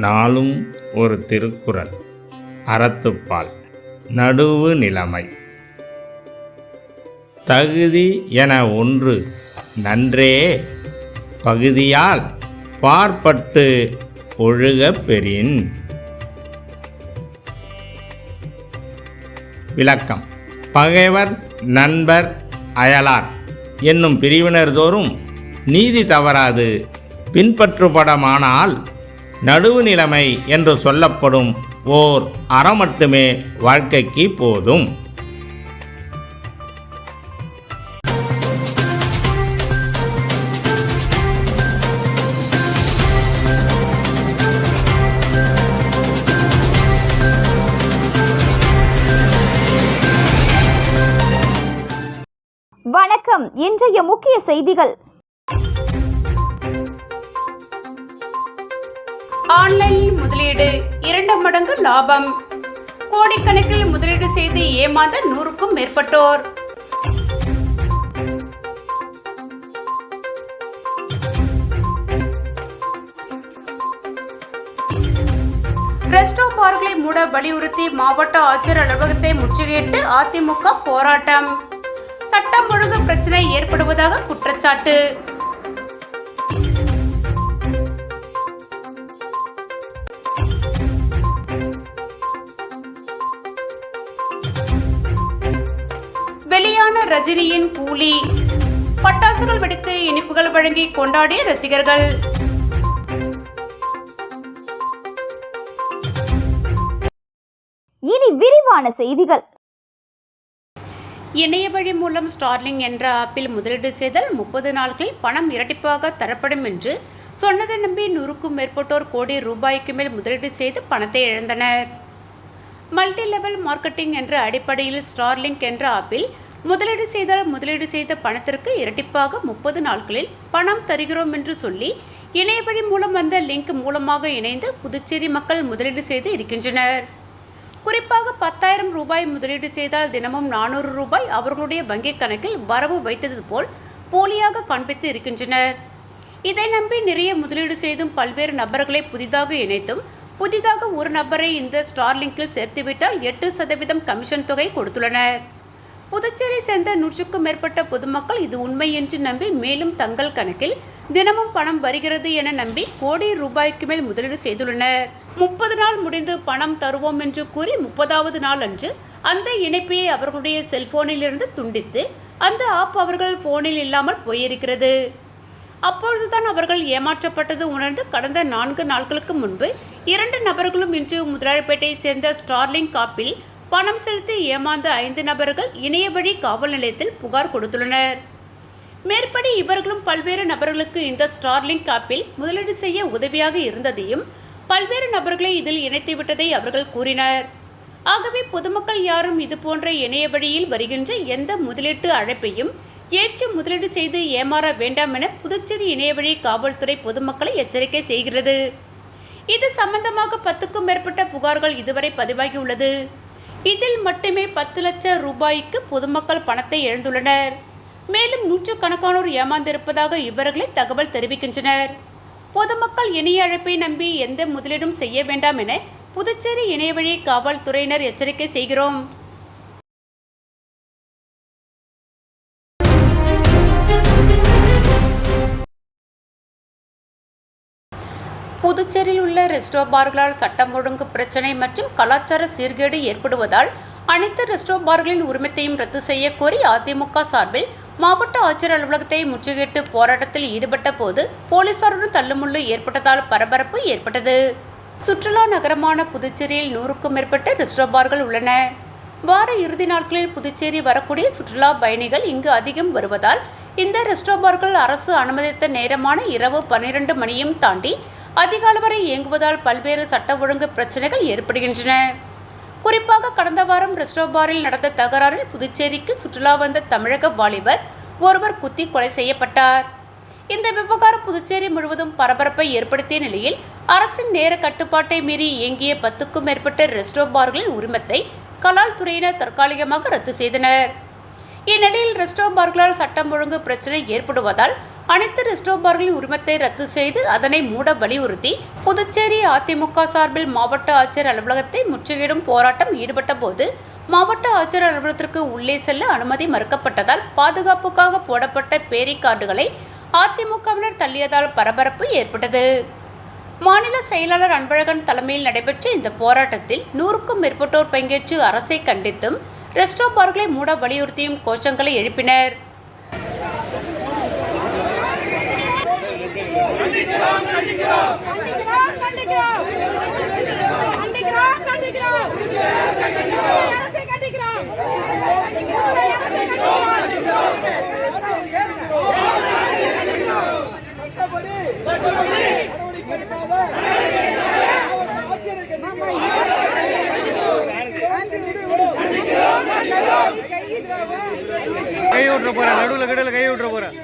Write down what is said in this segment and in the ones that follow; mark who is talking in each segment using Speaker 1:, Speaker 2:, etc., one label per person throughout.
Speaker 1: நாளும் ஒரு திருக்குறள் அறத்துப்பால். நடுவு நிலைமை. தகுதி என ஒன்று நன்றே பகுதியால் பார்ப்பட்டு ஒழுகப் பெறின். விளக்கம். பகைவர் நண்பர் அயலார் என்னும் பிரிவினர் தோறும் நீதி தவறாது பின்பற்றுபடமானால் நடுவு நிலைமை என்று சொல்லப்படும் ஓர் அறம் மட்டுமே வாழ்க்கைக்கு போதும்.
Speaker 2: வணக்கம். இன்றைய முக்கிய செய்திகள்.
Speaker 3: ஆன்லைனில் முதலீடு இரண்டு மடங்கு லாபம். கோடிக்கணக்கில் முதலீடு செய்து ஏமாந்த நூறுக்கும் மேற்பட்டோர். ரெஸ்டோ பார்களை மூட வலியுறுத்தி மாவட்ட ஆட்சியர் அலுவலகத்தை முற்றுகையிட்டு அதிமுக போராட்டம். சட்டம் ஒழுங்கு பிரச்சனை ஏற்படுவதாக குற்றச்சாட்டு. ரஜினியின் கூலி. பட்டாசுகள் வெடித்து இனிப்புகள் வழங்கி கொண்டாடிய ரசிகர்கள்.
Speaker 2: இனி விரிவான செய்திகள்.
Speaker 3: இணைய வழி மூலம் ஸ்டார்லிங் என்ற ஆப்பில் முதலீடு செய்தால் முப்பது நாட்களில் பணம் இரட்டிப்பாக தரப்படும் என்று சொன்னதை நம்பி நூறுக்கும் மேற்பட்டோர் கோடி ரூபாய்க்கு மேல் முதலீடு செய்து பணத்தை இழந்தனர். மல்டி லெவல் மார்க்கெட்டிங் என்ற அடிப்படையில் ஸ்டார்லிங்க் என்ற ஆப்பில் முதலீடு செய்தால் முதலீடு செய்த பணத்திற்கு இரட்டிப்பாக முப்பது நாட்களில் பணம் தருகிறோம் என்று சொல்லி இணையவழி மூலம் வந்த லிங்க் மூலமாக இணைந்து புதுச்சேரி மக்கள் முதலீடு செய்து இருக்கின்றனர். குறிப்பாக பத்தாயிரம் ரூபாய் முதலீடு செய்தால் தினமும் நானூறு ரூபாய் அவர்களுடைய வங்கிக் கணக்கில் வரவு வைத்தது போல் போலியாக காண்பித்து இருக்கின்றனர். இதை நம்பி நிறைய முதலீடு செய்தும் பல்வேறு நபர்களை புதிதாக இணைத்தும் புதிதாக ஒரு நபரை இந்த ஸ்டார்லிங்கில் சேர்த்துவிட்டால் எட்டு சதவீதம் கமிஷன் தொகை கொடுத்துள்ளனர். புதுச்சேரி சேர்ந்த நூற்றுக்கும் மேற்பட்ட பொதுமக்கள் இது உண்மை என்று நம்பி மேலும் தங்கள் கணக்கில் தினமும் பணம் வருகிறது என நம்பி கோடி ரூபாய்க்கு மேல் முதலீடு செய்துள்ளனர். முப்பது நாள் முடிந்து பணம் தருவோம் என்று கூறி முப்பதாவது நாள் அன்று அந்த இணைப்பையை அவர்களுடைய செல்போனிலிருந்து துண்டித்து அந்த ஆப் அவர்கள் போனில் இல்லாமல் போயிருக்கிறது. அப்பொழுதுதான் அவர்கள் ஏமாற்றப்பட்டது உணர்ந்து கடந்த நான்கு நாட்களுக்கு முன்பு இரண்டு நபர்களும் இன்று முதலாளிப்பேட்டையை சேர்ந்த ஸ்டார்லிங் காப்பில் பணம் செலுத்தி ஏமாந்த ஐந்து நபர்கள் இணைய வழி காவல் நிலையத்தில் புகார் கொடுத்துள்ளனர். மேற்படி இவர்களும் பல்வேறு நபர்களுக்கு இந்த ஸ்டார்லிங்க் ஆப்பில் முதலீடு செய்ய உதவியாக இருந்ததையும் பல்வேறு நபர்களை இதில் இணைத்துவிட்டதை அவர்கள் கூறினர். ஆகவே பொதுமக்கள் யாரும் இது போன்ற இணைய வழியில் வருகின்ற எந்த முதலீட்டு அழைப்பையும் ஏற்று முதலீடு செய்து ஏமாற வேண்டாம் என புதுச்சேரி இணையவழி காவல்துறை பொதுமக்களை எச்சரிக்கை செய்கிறது. இது சம்பந்தமாக பத்துக்கும் மேற்பட்ட புகார்கள் இதுவரை பதிவாகியுள்ளது. இதில் மட்டுமே பத்து லட்சம் ரூபாய்க்கு பொதுமக்கள் பணத்தை இழந்துள்ளனர். மேலும் நூற்றுக்கணக்கானோர் ஏமாந்திருப்பதாக இவர்களே தகவல் தெரிவிக்கின்றனர். பொதுமக்கள் இணைய அழைப்பை நம்பி எந்த முதலீடும் செய்ய வேண்டாம் என புதுச்சேரி இணையவழி காவல்துறையினர் எச்சரிக்கை செய்கிறோம். புதுச்சேரியில் உள்ள ரெஸ்டோ பார்களால் சட்டம் ஒழுங்கு பிரச்சனை மற்றும் கலாச்சார சீர்கேடு ஏற்படுவதால் அனைத்து ரெஸ்டோ பார்களின் உரிமத்தையும் ரத்து செய்ய கோரி அதிமுக சார்பில் மாவட்ட ஆட்சியர் அலுவலகத்தை முற்றுகையிட்டு போராட்டத்தில் ஈடுபட்ட போது போலீசாருடன் தள்ளுமுள்ளு ஏற்பட்டதால் பரபரப்பு ஏற்பட்டது. சுற்றுலா நகரமான புதுச்சேரியில் நூறுக்கும் மேற்பட்ட ரெஸ்டோ பார்கள் உள்ளன. வார இறுதி நாட்களில் புதுச்சேரி வரக்கூடிய சுற்றுலா பயணிகள் இங்கு அதிகம் வருவதால் இந்த ரெஸ்டோ பார்கள் அரசு அனுமதித்த நேரமான இரவு பன்னிரண்டு மணியும் தாண்டி அதிகாலை வரை இயங்குவதால் பல்வேறு சட்ட ஒழுங்கு பிரச்சனைகள் ஏற்படுகின்றன. குறிப்பாக கடந்த வாரம் ரெஸ்டோபாரில் நடந்த தகராறில் புதுச்சேரிக்கு சுற்றுலா வந்த தமிழக வாலிபர் ஒருவர் குத்தி கொலை செய்யப்பட்டார். இந்த விவகாரம் புதுச்சேரி முழுவதும் பரபரப்பை ஏற்படுத்திய நிலையில் அரசின் நேர கட்டுப்பாட்டை மீறி இயங்கிய பத்துக்கும் மேற்பட்ட ரெஸ்டோ பார்களின் உரிமத்தை கலால் துறையினர் தற்காலிகமாக ரத்து செய்தனர். இந்நிலையில் ரெஸ்டோ பார்களால் சட்டம் ஒழுங்கு பிரச்சனை ஏற்படுவதால் அனைத்து ரெஸ்டோபார்களின் உரிமத்தை ரத்து செய்து அதனை மூட வலியுறுத்தி புதுச்சேரி அதிமுக சார்பில் மாவட்ட ஆட்சியர் அலுவலகத்தை முற்றுகையிடும் போராட்டம் ஈடுபட்ட போது மாவட்ட ஆட்சியர் அலுவலகத்திற்கு உள்ளே செல்ல அனுமதி மறுக்கப்பட்டதால் பாதுகாப்புக்காக போடப்பட்ட பேரி கார்டுகளை அதிமுகவினர் தள்ளியதால் பரபரப்பு ஏற்பட்டது. மாநில செயலாளர் அன்பழகன் தலைமையில் நடைபெற்ற இந்த போராட்டத்தில் நூறுக்கும் மேற்பட்டோர் பங்கேற்று அரசை கண்டித்தும் ரெஸ்டோ பார்களை மூட வலியுறுத்தியும் கோஷங்களை எழுப்பினர்.
Speaker 4: கண்டிக்கிறோம் கண்டிக்கிறோம். கண்டிக்கிறோம் கண்டிக்கிறோம். அரசை கண்டிக்கிறோம். அரசை
Speaker 5: சட்டப்படி நடவடிக்கை எடுக்காத ஆட்சியரை
Speaker 6: கை விட்டுற போறேன் நடுவுல கடையில் கை விட்டுற போறேன்.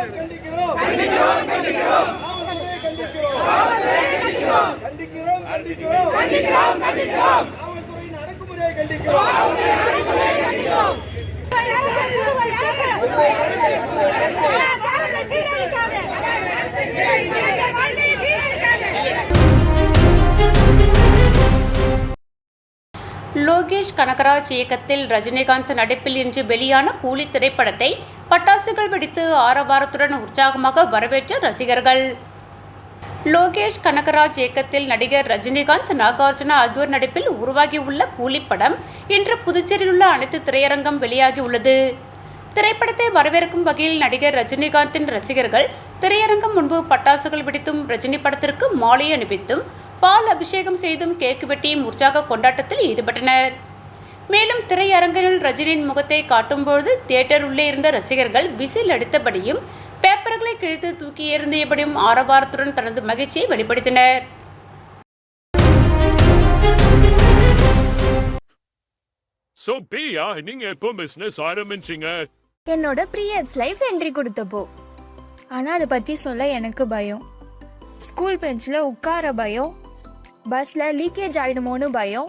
Speaker 5: கண்டிக்கிறோம். கண்டிக்கிறோம் கண்டிக்கிறோம் கண்டிக்கிறோம் கண்டிக்கிறோம்
Speaker 3: லோகேஷ் கனகராஜ் இயக்கத்தில் ரஜினிகாந்த் நடிப்பில் இன்று வெளியான கூலி திரைப்படத்தை பட்டாசுகள் வெடித்து ஆரவாரத்துடன் உற்சாகமாக வரவேற்ற ரசிகர்கள். லோகேஷ் கனகராஜ் இயக்கத்தில் நடிகர் ரஜினிகாந்த் நாகார்ஜுனா ஆகியோர் நடிப்பில் உருவாகியுள்ள கூலி படம் இன்று புதுச்சேரியில் உள்ள அனைத்து திரையரங்கம் வெளியாகியுள்ளது. திரைப்படத்தை வரவேற்கும் வகையில் நடிகர் ரஜினிகாந்தின் ரசிகர்கள் திரையரங்கம் முன்பு பட்டாசுகள் வெடித்தும் ரஜினி படத்திற்கு மாலை அணிவித்தும் பால் அபிஷேகம் செய்தும் கேக்கு வெட்டியும் உற்சாக கொண்டாட்டத்தில் ஈடுபட்டனர். மேலும் திரையரங்கில் ரஜினியின் முகத்தை காட்டும்போது தியேட்டர் உள்ளே இருந்த ரசிகர்கள் விசில் அடித்தபடியும் பேப்பர்களை கிழித்து தூக்கி எறிந்தியபடியும் ஆரவாரத்துடன் தனது மகிழ்ச்சியை வெளிப்படுத்தினர்.
Speaker 7: ஸோ பிரியா நீங்க எப்போ பிசினஸ் ஆரம்பிச்சீங்க?
Speaker 8: என்னோட ப்ரீயட்ஸ் லைஃப் என்ட்ரி கொடுத்தப்போ. ஆனால் அதை பற்றி சொல்ல எனக்கு பயம். ஸ்கூல் பெஞ்சில் உட்கார பயம். பஸ்ஸில் லீக்கேஜ் ஆகிடுமோன்னு பயம்.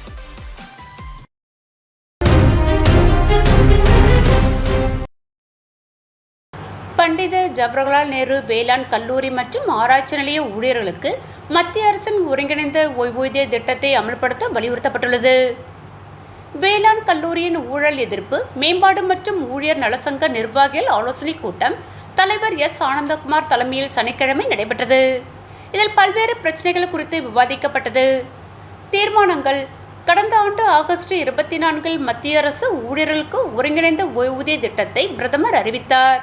Speaker 3: பண்டித ஜவஹர்லால் நேரு வேளாண் கல்லூரி மற்றும் ஆராய்ச்சி நிலைய ஊழியர்களுக்கு மத்திய அரசின் ஒருங்கிணைந்த ஓய்வூதிய திட்டத்தை அமல்படுத்த வலியுறுத்தப்பட்டுள்ளது. வேளாண் கல்லூரியின் ஊழல் எதிர்ப்பு மேம்பாடு மற்றும் ஊழியர் நலசங்க நிர்வாகிகள் ஆலோசனைக் கூட்டம் தலைவர் எஸ். ஆனந்தகுமார் தலைமையில் சனிக்கிழமை நடைபெற்றது. இதில் பல்வேறு பிரச்சனைகள் குறித்து விவாதிக்கப்பட்டது. தீர்மானங்கள் கடந்த ஆண்டு ஆகஸ்ட் இருபத்தி நான்கில் மத்திய அரசு ஊழியர்களுக்கு ஒருங்கிணைந்த ஓய்வூதிய திட்டத்தை பிரதமர் அறிவித்தார்.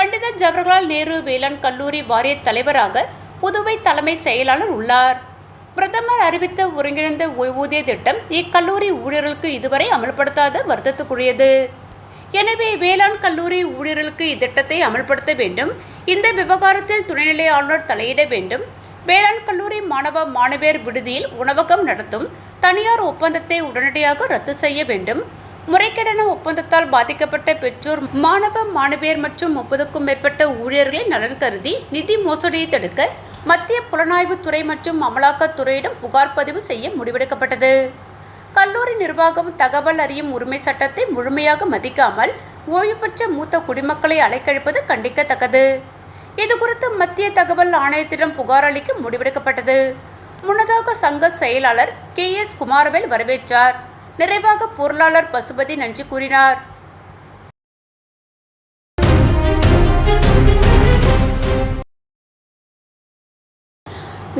Speaker 3: பண்டித ஜவஹர்லால் நேரு வேளாண் கல்லூரி வாரிய தலைவராக புதுவை தலைமை செயலாளர் உள்ளார். பிரதமர் அறிவித்த ஒருங்கிணைந்த ஓய்வூதிய திட்டம் இக்கல்லூரி ஊழியர்களுக்கு இதுவரை அமல்படுத்தாத வருத்தத்துக்குரியது. எனவே வேளாண் கல்லூரி ஊழியர்களுக்கு இத்திட்டத்தை அமல்படுத்த வேண்டும். இந்த விவகாரத்தில் துணைநிலை ஆளுநர் தலையிட வேண்டும். வேளாண் கல்லூரி மாணவ மாணவியர் விடுதியில் உணவகம் நடத்தும் தனியார் ஒப்பந்தத்தை உடனடியாக ரத்து செய்ய வேண்டும். முறைகேடான ஒப்பந்தத்தால் பாதிக்கப்பட்ட பெற்றோர் மாணவ மாணவியர் மற்றும் முப்பதுக்கும் மேற்பட்ட ஊழியர்களின் நலன் கருதி நிதி மோசடியை தடுக்க மத்திய புலனாய்வுத் துறை மற்றும் அமலாக்கத்துறையிடம் புகார் பதிவு செய்ய முடிவெடுக்கப்பட்டது. கல்லூரி நிர்வாகம் தகவல் அறியும் உரிமை சட்டத்தை முழுமையாக மதிக்காமல் ஓய்வு பெற்ற மூத்த குடிமக்களை அலைக்கழிப்பது கண்டிக்கத்தக்கது. இது குறித்து மத்திய தகவல் ஆணையத்திடம் புகார் அளிக்க முடிவெடுக்கப்பட்டது. முன்னதாக சங்க செயலாளர் கே எஸ் குமாரவேல் வரவேற்றார். நிறைவாக பொருளாளர் பசுபதி நன்றி கூறினார்.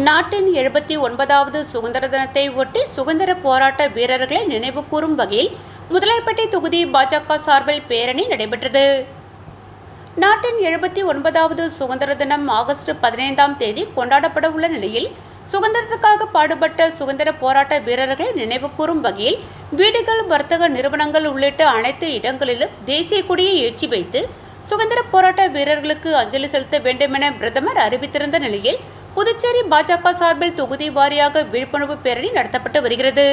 Speaker 3: நாட்டின் எழுபத்தி ஒன்பதாவது சுதந்திர தினத்தை ஒட்டி சுதந்திர போராட்ட வீரர்களை நினைவுகூரும் வகையில் முதலர்பேட்டை தொகுதி பாஜக சார்பில் பேரணி நடைபெற்றது. நாட்டின் எழுபத்தி ஒன்பதாவது சுதந்திர தினம் ஆகஸ்ட் பதினைந்தாம் தேதி கொண்டாடப்பட உள்ள நிலையில் சுதந்திரத்துக்காக பாடுபட்ட சுதந்திர போராட்ட வீரர்களை நினைவுகூரும் வகையில் வீடுகள் வர்த்தக நிறுவனங்கள் உள்ளிட்ட அனைத்து இடங்களிலும் தேசிய கொடியை ஏற்றி வைத்து சுதந்திர போராட்ட வீரர்களுக்கு அஞ்சலி செலுத்த வேண்டுமென பிரதமர் அறிவித்திருந்த நிலையில் புதுச்சேரி பாஜக சார்பில் தொகுதி வாரியாக விழிப்புணர்வு பேரணி நடத்தப்பட்டு வருகிறது.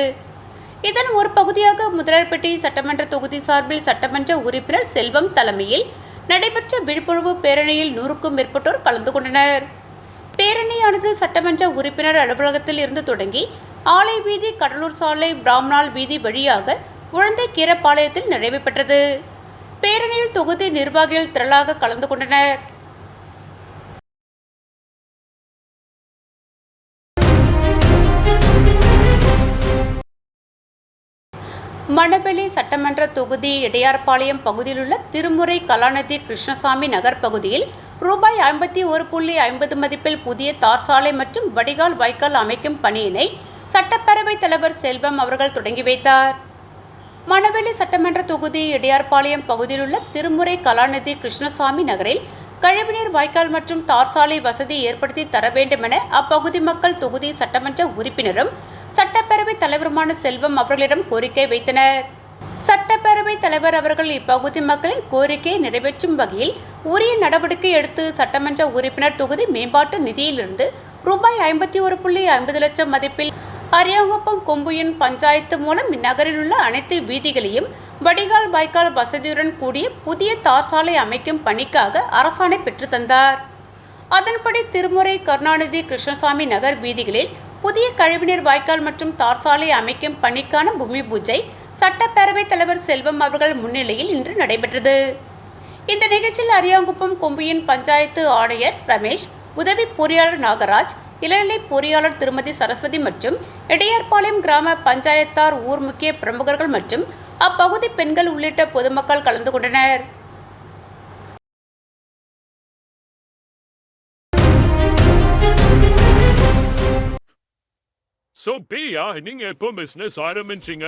Speaker 3: இதன் ஒரு பகுதியாக முதலார்பேட்டை சட்டமன்ற தொகுதி சார்பில் சட்டமன்ற உறுப்பினர் செல்வம் தலைமையில் நடைபெற்ற விழிப்புணர்வு பேரணியில் நூறுக்கும் மேற்பட்டோர் கலந்து கொண்டனர். பேரணியானது சட்டமன்ற உறுப்பினர் அலுவலகத்தில் இருந்து தொடங்கி ஆலை வீதி கடலூர் சாலை பிராம்னால் வீதி வழியாக உழந்தை கீரப்பாளையத்தில் நிறைவு பெற்றது. பேரணியில் தொகுதி நிர்வாகிகள் திரளாக கலந்து கொண்டனர். மணவெளி சட்டமன்ற தொகுதி இடையார்பாளையம் பகுதியிலுள்ள திருமுறை கலாநிதி கிருஷ்ணசாமி நகர் பகுதியில் ரூபாய் ஐம்பத்தி ஒரு புள்ளி ஐம்பது மதிப்பில் புதிய தார் சாலை மற்றும் வடிகால் வாய்க்கால் அமைக்கும் பணியினை சட்டப்பேரவைத் தலைவர் செல்வம் அவர்கள் தொடங்கி வைத்தார். மணவெளி சட்டமன்ற தொகுதி இடையார்பாளையம் பகுதியிலுள்ள திருமுறை கலாநிதி கிருஷ்ணசாமி நகரில் கழிவுநீர் வாய்க்கால் மற்றும் தார் சாலை வசதி ஏற்படுத்தி தர வேண்டுமென அப்பகுதி மக்கள் தொகுதி சட்டமன்ற உறுப்பினரும் சட்டப்பேரவைத் தலைவருமான செல்வம் அவர்களிடம் கோரிக்கை வைத்தனர். சட்டப்பேரவைத் தலைவர் அவர்கள் இப்பகுதி மக்களின் கோரிக்கையை நிறைவேற்றும் வகையில் உரிய நடவடிக்கை எடுத்து சட்டமன்ற உறுப்பினர் தொகுதி மேம்பாட்டு நிதியிலிருந்து ரூபாய் ஐம்பத்தி ஒரு புள்ளி ஐம்பது லட்சம் மதிப்பில் அரியாங்குப்பம் கொம்புயன் பஞ்சாயத்து மூலம் இந்நகரில் உள்ள அனைத்து வீதிகளையும் வடிகால் வாய்க்கால் வசதியுடன் கூடிய புதிய தார் சாலை அமைக்கும் பணிக்காக அரசாணை பெற்றுத்தந்தார் அதன்படி திருமுறை கருணாநிதி கிருஷ்ணசாமி நகர் வீதிகளில் புதிய கழிவுநீர் வாய்க்கால் மற்றும் தார் சாலை அமைக்கும் பணிக்கான பூமி பூஜை சட்டப்பேரவைத் தலைவர் செல்வம் அவர்கள் முன்னிலையில் இன்று நடைபெற்றது. இந்த நிகழ்ச்சியில் அரியாங்குப்பம் கொம்பியின் பஞ்சாயத்து ஆணையர் ரமேஷ் உதவி பொறியாளர் நாகராஜ் இளநிலை பொறியாளர் திருமதி சரஸ்வதி மற்றும் இடையார்பாளையம் கிராம பஞ்சாயத்தார் ஊர் முக்கிய பிரமுகர்கள் மற்றும் அப்பகுதி பெண்கள் உள்ளிட்ட பொதுமக்கள் கலந்து கொண்டனர்.
Speaker 7: So, பிரியா நீங்க எப்போ பிசினஸ் ஆரம்பிச்சீங்க?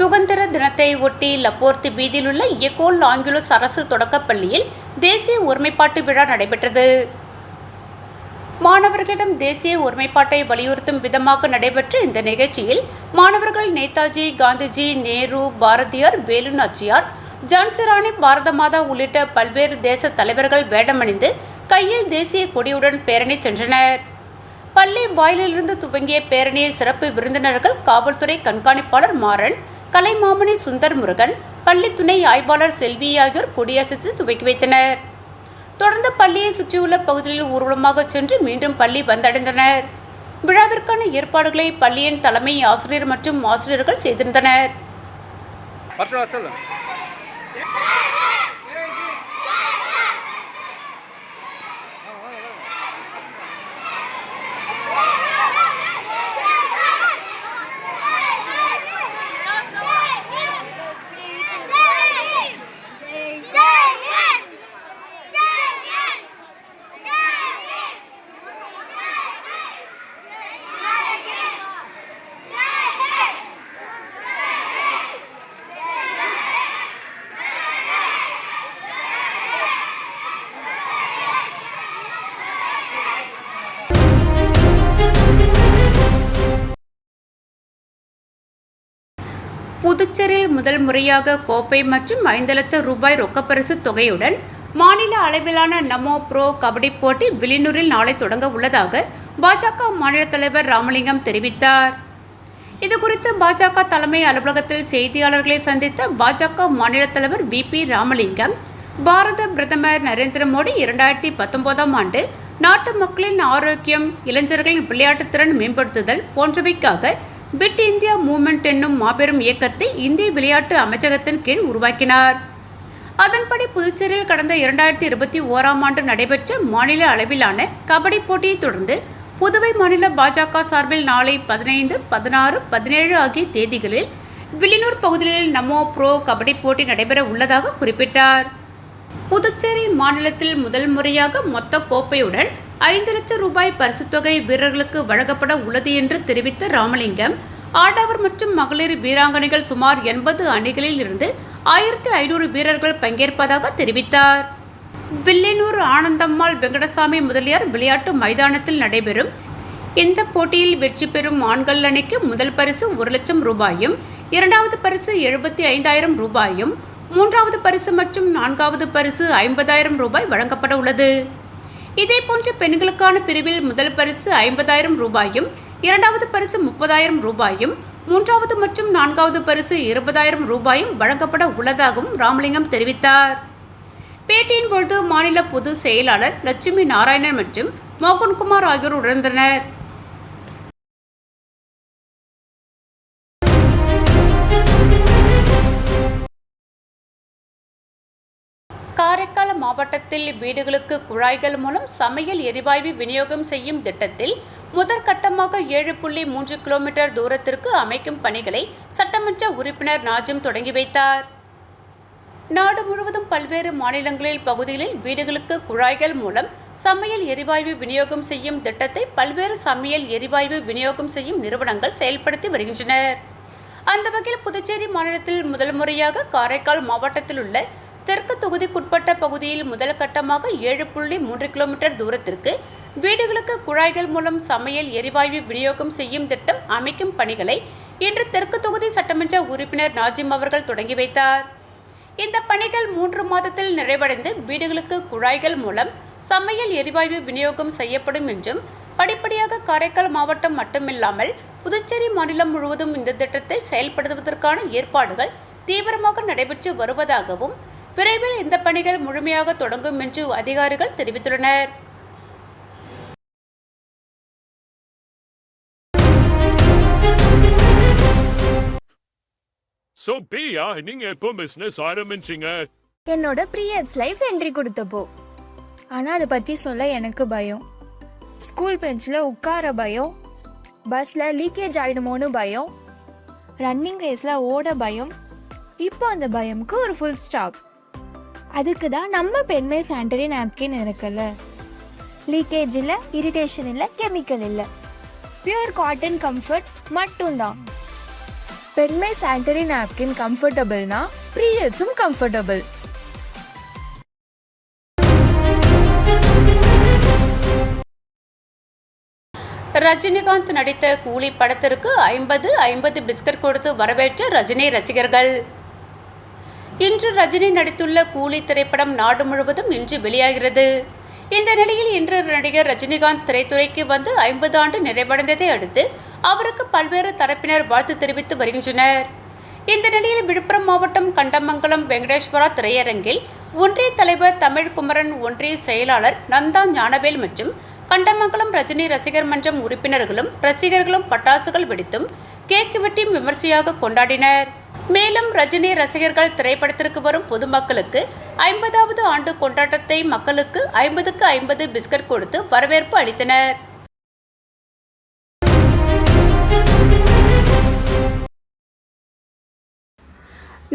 Speaker 3: சுதந்திர தினத்தை ஒட்டி லப்போர்த்தி வீதியிலுள்ள எகோல் ஆங்கிலோஸ் அரசு தொடக்கப்பள்ளியில் தேசிய ஒருமைப்பாட்டு விழா நடைபெற்றது. மாணவர்களிடம் தேசிய ஒருமைப்பாட்டை வலியுறுத்தும் விதமாக நடைபெற்ற இந்த நிகழ்ச்சியில் மாணவர்கள் நேதாஜி காந்திஜி நேரு பாரதியார் வேலு நாச்சியார் ஜான்சிராணி பாரத மாதா உள்ளிட்ட பல்வேறு தேச தலைவர்கள் வேடமணிந்து கையில் தேசிய கொடியுடன் பேரணி சென்றனர். பள்ளி வாயிலிருந்து துவங்கிய பேரணியை சிறப்பு விருந்தினர்கள் காவல்துறை கண்காணிப்பாளர் மாறன் கலைமாமணி சுந்தர் முருகன் பள்ளி துணை ஆய்வாளர் செல்வி ஆகியோர் கொடியசைத்து துவக்கி வைத்தனர். தொடர்ந்து பள்ளியை சுற்றியுள்ள பகுதிகளில் ஊர்வலமாக சென்று மீண்டும் பள்ளி வந்தடைந்தனர். விழாவிற்கான ஏற்பாடுகளை பள்ளியின் தலைமை ஆசிரியர் மற்றும் ஆசிரியர்கள் செய்திருந்தனர். புதுச்சேரியில் முதல் முறையாக கோப்பை மற்றும் ஐந்து லட்சம் ரூபாய் ரொக்கப்பரிசு தொகையுடன் மாநில அளவிலான நமோ ப்ரோ கபடி போட்டி வில்லியனூரில் நாளை தொடங்க உள்ளதாக பாஜக மாநில தலைவர் ராமலிங்கம் தெரிவித்தார். இதுகுறித்து பாஜக தலைமை அலுவலகத்தில் செய்தியாளர்களை சந்தித்த பாஜக மாநில தலைவர் வி பி ராமலிங்கம் பாரத பிரதமர் நரேந்திர மோடி இரண்டாயிரத்தி பத்தொன்பதாம் ஆண்டு நாட்டு மக்களின் ஆரோக்கியம் இளைஞர்களின் விளையாட்டு திறன் மேம்படுத்துதல் போன்றவைக்காக பிட் இந்தியா மூவ்மெண்ட் என்னும் மாபெரும் இயக்கத்தை இந்திய விளையாட்டு அமைச்சகத்தின் கீழ் உருவாக்கினார். அதன்படி புதுச்சேரியில் கடந்த இரண்டாயிரத்தி இருபத்தி ஓராம் ஆண்டு நடைபெற்ற மாநில அளவிலான கபடி போட்டியை தொடர்ந்து புதுவை மாநில பாஜக சார்பில் நாளை பதினைந்து பதினாறு பதினேழு ஆகிய தேதிகளில் வில்லியனூர் பகுதிகளில் நமோ ப்ரோ கபடி போட்டி நடைபெற உள்ளதாக குறிப்பிட்டார். புதுச்சேரி மாநிலத்தில் முதல் முறையாக மொத்த கோப்பையுடன் ஐந்து லட்சம் ரூபாய் பரிசுத்தொகை வீரர்களுக்கு வழங்கப்பட உள்ளது என்று தெரிவித்த ராமலிங்கம் ஆடவர் மற்றும் மகளிர் வீராங்கனைகள் சுமார் எண்பது அணிகளில் இருந்து ஆயிரத்தி ஐநூறு வீரர்கள் பங்கேற்பதாக தெரிவித்தார். வில்லியனூர் ஆனந்தம்மாள் வெங்கடசாமி முதலியார் விளையாட்டு மைதானத்தில் நடைபெறும். இந்த போட்டியில் வெற்றி பெறும் ஆண்கள் அணிக்கு முதல் பரிசு ஒரு லட்சம் ரூபாயும் இரண்டாவது பரிசு எழுபத்தி ஐந்தாயிரம் ரூபாயும் மூன்றாவது பரிசு மற்றும் நான்காவது பரிசு ஐம்பதாயிரம் ரூபாய் வழங்கப்பட உள்ளது. இதேபோன்று பெண்களுக்கான பிரிவில் முதல் பரிசு ஐம்பதாயிரம் ரூபாயும் இரண்டாவது பரிசு முப்பதாயிரம் ரூபாயும் மூன்றாவது மற்றும் நான்காவது பரிசு இருபதாயிரம் ரூபாயும் வழங்கப்பட உள்ளதாகவும் ராமலிங்கம் தெரிவித்தார். பேட்டியின் பொழுது மாநில பொதுச் செயலாளர் லட்சுமி நாராயணன் மற்றும் மோகன்குமார் ஆகியோர் உணர்ந்தனர் காரைக்கால் மாவட்டத்தில் வீடுகளுக்கு குழாய்கள் மூலம் சமையல் எரிவாயு விநியோகம் செய்யும் திட்டத்தில் முதற்கட்டமாக ஏழு புள்ளி மூன்று கிலோமீட்டர் தூரத்திற்கு அமைக்கும் பணிகளை சட்டமன்ற உறுப்பினர் நாஜிம் தொடங்கி வைத்தார். நாடு முழுவதும் பல்வேறு மாநிலங்களில் பகுதிகளில் வீடுகளுக்கு குழாய்கள் மூலம் சமையல் எரிவாயு விநியோகம் செய்யும் திட்டத்தை பல்வேறு சமையல் எரிவாயு விநியோகம் செய்யும் நிறுவனங்கள் செயல்படுத்தி வருகின்றனர். அந்த வகையில் புதுச்சேரி மாநிலத்தில் முதல் முறையாக காரைக்கால் மாவட்டத்தில் உள்ள தெற்கு தொகுதிக்குட்பட்ட பகுதியில் முதல் கட்டமாக ஏழு புள்ளி மூன்று கிலோமீட்டர் தூரத்திற்கு வீடுகளுக்கு குழாய்கள் மூலம் சமையல் எரிவாயு விநியோகம் செய்யும் திட்டம் அமைக்கும் பணிகளை இன்று தெற்கு தொகுதி சட்டமன்ற உறுப்பினர் நாஜிம் அவர்கள் தொடங்கி வைத்தார். இந்த பணிகள் மூன்று மாதத்தில் நிறைவடைந்து வீடுகளுக்கு குழாய்கள் மூலம் சமையல் எரிவாயு விநியோகம் செய்யப்படும் என்றும் படிப்படியாக காரைக்கால் மாவட்டம் மட்டுமில்லாமல் புதுச்சேரி மாநிலம் முழுவதும் இந்த திட்டத்தை செயல்படுத்துவதற்கான ஏற்பாடுகள் தீவிரமாக நடைபெற்று வருவதாகவும் விரைவில் இந்த பணிகள் முழுமையாக தொடங்கும் என்று அதிகாரிகள் தெரிவித்துள்ளனர்.
Speaker 7: So, பிரியா நீங்க எப்போ பிசினஸ் ஆரம்பிச்சீங்க?
Speaker 8: என்னோட ப்ரீயட்ஸ் லைஃப் என்ட்ரி கொடுத்தப்போ. ஆனால் அதை பற்றி சொல்ல எனக்கு பயம். ஸ்கூல் பெஞ்சில் உட்கார பயம். பஸ்ஸில் லீக்கேஜ் ஆகிடுமோன்னு பயம். ரன்னிங் ரேஸில் ஓட பயம். இப்போ அந்த பயமுக்கு ஒரு ஃபுல் ஸ்டாப் அதுக்கு தான் நம்ம பெண்மை சானிட்டரி நாப்கின் இருக்குல்ல. லீக்கேஜ் இல்லை இரிட்டேஷன் இல்லை கெமிக்கல் இல்லை. பியூர் காட்டன் கம்ஃபர்ட் மட்டும்தான். பெண்மை சானிட்டரி நாப்கின் கம்ஃபர்டபுள்னா ப்ரீயட்ஸும் கம்ஃபர்டபுள்
Speaker 3: ரஜினிகாந்த் நடித்த கூலி படத்திற்கு ஐம்பது ஐம்பது பிஸ்கட் கொடுத்து வரவேற்ற ரஜினி ரசிகர்கள். இன்று ரஜினி நடித்துள்ள கூலி திரைப்படம் நாடு முழுவதும் இன்று வெளியாகிறது. இந்த நிலையில் இன்று நடிகர் ரஜினிகாந்த் திரைத்துறைக்கு வந்து ஐம்பது ஆண்டு நிறைவடைந்ததை அடுத்து அவருக்கு பல்வேறு தரப்பினர் வாழ்த்து தெரிவித்து வருகின்றனர். இந்த நிலையில் விழுப்புரம் மாவட்டம் கண்டமங்கலம் வெங்கடேஸ்வரா திரையரங்கில் ஒன்றிய தலைவர் தமிழ்குமரன் ஒன்றிய செயலாளர் நந்தா ஞானவேல் மற்றும் கண்டமங்கலம் ரஜினி ரசிகர் மன்றம் உறுப்பினர்களும் ரசிகர்களும் பட்டாசுகள் வெடித்தும் கேக் வெட்டியும் விமர்சையாக கொண்டாடினர். மேலும் ரஜினி ரசிகர்கள் திரைப்படத்திற்கு வரும் பொதுமக்களுக்கு ஐம்பதாவது ஆண்டு கொண்டாட்டத்தை மக்களுக்கு ஐம்பதுக்கு ஐம்பது பிஸ்கட் கொடுத்து வரவேற்பு அளித்தனர்.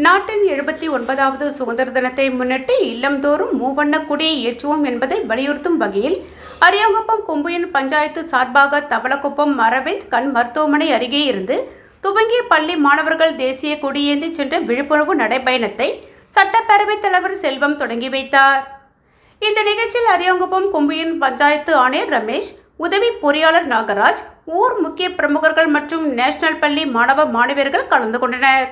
Speaker 3: நாட்டின் எழுபத்தி ஒன்பதாவது சுதந்திர தினத்தை முன்னிட்டு இல்லம்தோறும் மூவண்ண கொடியை ஏற்றுவோம் என்பதை வலியுறுத்தும் வகையில் அரியாங்குப்பம் கொம்புயன் பஞ்சாயத்து சார்பாக தவளக்குப்பம் அரவிந்த் கண் மருத்துவமனை அருகே இருந்து துவங்கிய பள்ளி மாணவர்கள் தேசிய கொடியேந்தி சென்ற விழிப்புணர்வு நடைபயணத்தை சட்டப்பேரவைத் தலைவர் செல்வம் தொடங்கி வைத்தார். இந்த நிகழ்ச்சியில் அரியாங்குப்பம் கொம்பியின் பஞ்சாயத்து ஆணையர் ரமேஷ் உதவி பொறியாளர் நாகராஜ் ஊர் முக்கிய பிரமுகர்கள் மற்றும் நேஷனல் பள்ளி மாணவ மாணவியர்கள் கலந்து கொண்டனர்.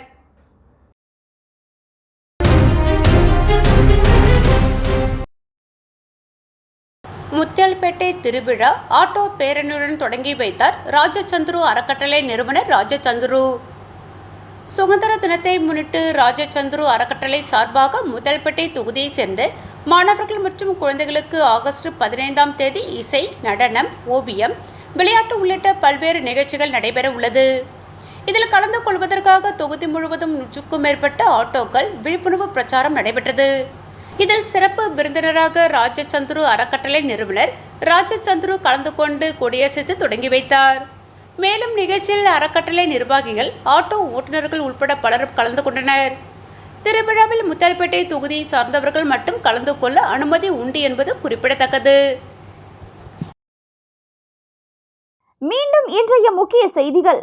Speaker 3: முத்தியால்பேட்டை திருவிழா ஆட்டோ பேரணியுடன் தொடங்கி வைத்தார் ராஜச்சந்துரு அறக்கட்டளை நிறுவனர் ராஜச்சந்துரு. சுதந்திர தினத்தை முன்னிட்டு ராஜச்சந்துரு அறக்கட்டளை சார்பாக முதல்பேட்டை தொகுதியைச் சேர்ந்த மாணவர்கள் மற்றும் குழந்தைகளுக்கு ஆகஸ்ட் பதினைந்தாம் தேதி இசை நடனம் ஓவியம் விளையாட்டு உள்ளிட்ட பல்வேறு நிகழ்ச்சிகள் நடைபெற உள்ளது. இதில் கலந்து கொள்வதற்காக தொகுதி முழுவதும் நூற்றுக்கும் மேற்பட்ட ஆட்டோக்கள் விழிப்புணர்வு பிரச்சாரம் நடைபெற்றது. இதில் சிறப்பு விருந்தினராக ராஜச்சந்துரு அறக்கட்டளை நிறுவனர் ராஜச்சந்துரு கலந்து கொண்டு கொடியசைத்து தொடங்கி வைத்தார். மேலும் நிகழ்ச்சியில் அறக்கட்டளை நிர்வாகிகள் ஆட்டோ ஓட்டுநர்கள் உட்பட பலரும் கலந்து கொண்டனர். திருவிழாவில் முத்தால்பேட்டை தொகுதியை சார்ந்தவர்கள் மட்டும் கலந்து கொள்ள அனுமதி உண்டு என்பது குறிப்பிடத்தக்கது.
Speaker 2: மீண்டும் இன்றைய முக்கிய செய்திகள்.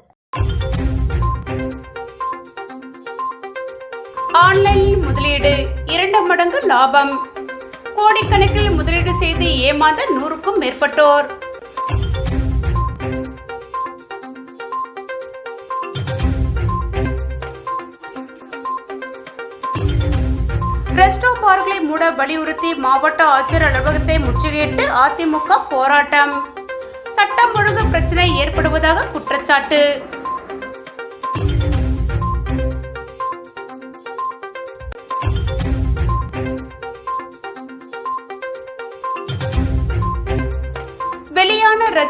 Speaker 3: ஆன்லைனில் முதலீடு இரண்டு மடங்கு லாபம். கோடிக்கணக்கில் முதலீடு செய்து ஏமாந்த நூறுக்கும் மேற்பட்டோர். ரெஸ்டோ பார்களை மூட வலியுறுத்தி மாவட்ட ஆட்சியர் அலுவலகத்தை முற்றுகையிட்டு அதிமுக போராட்டம். சட்டம் ஒழுங்கு பிரச்சனை ஏற்படுவதாக குற்றச்சாட்டு.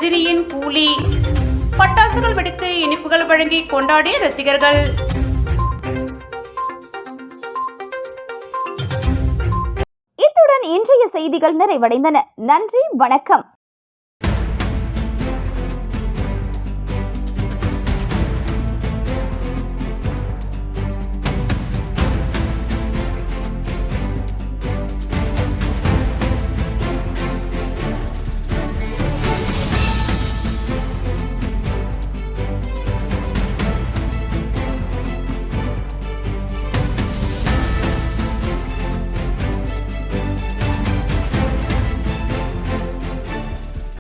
Speaker 3: ரஜினியின் கூலி பட்டாசுகள் வெடித்து இனிப்புகள் வழங்கி கொண்டாடிய ரசிகர்கள்.
Speaker 2: இத்துடன் இன்றைய செய்திகள் நிறைவடைந்தன. நன்றி வணக்கம்.